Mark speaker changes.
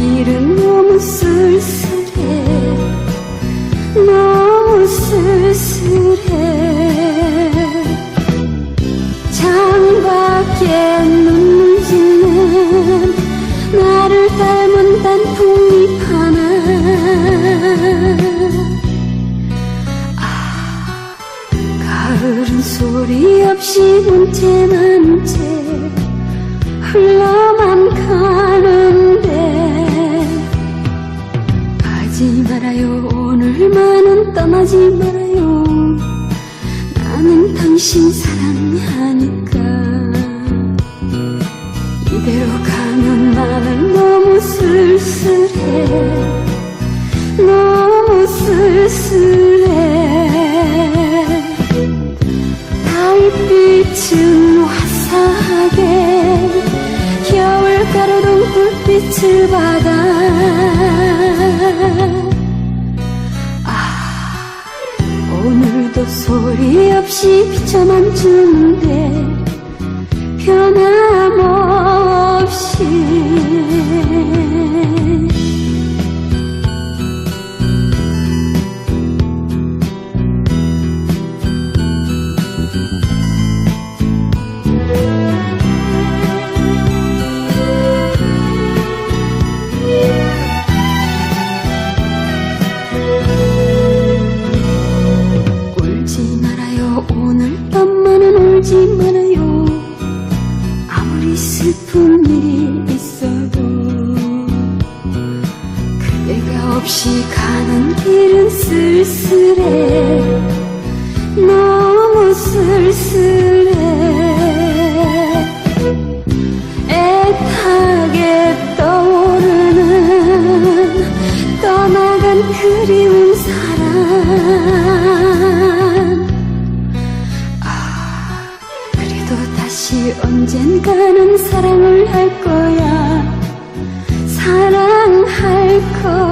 Speaker 1: 길은 너무 쓸쓸해. 너무 쓸쓸해. 창밖에 눈물 짓는 나를 닮은 단풍잎 하나. 아 가을은 소리 없이 운 채만 채 가지 말아요. 오늘만은 떠나지 말아요. 나는 당신 사랑하니까. 이대로 가면 나는 너무 쓸쓸해. 너무 쓸쓸해. 달빛은 화사하게. 겨울가로등 불빛을 받아 아 오늘도 소리 없이 비춰만 주는데 변함없 없이 가는 길은 쓸쓸해. 너무 쓸쓸해. 애타게 떠오르는 떠나간 그리운 사랑 아 그래도 다시 언젠가는 사랑을 할 거야. 사랑할 거야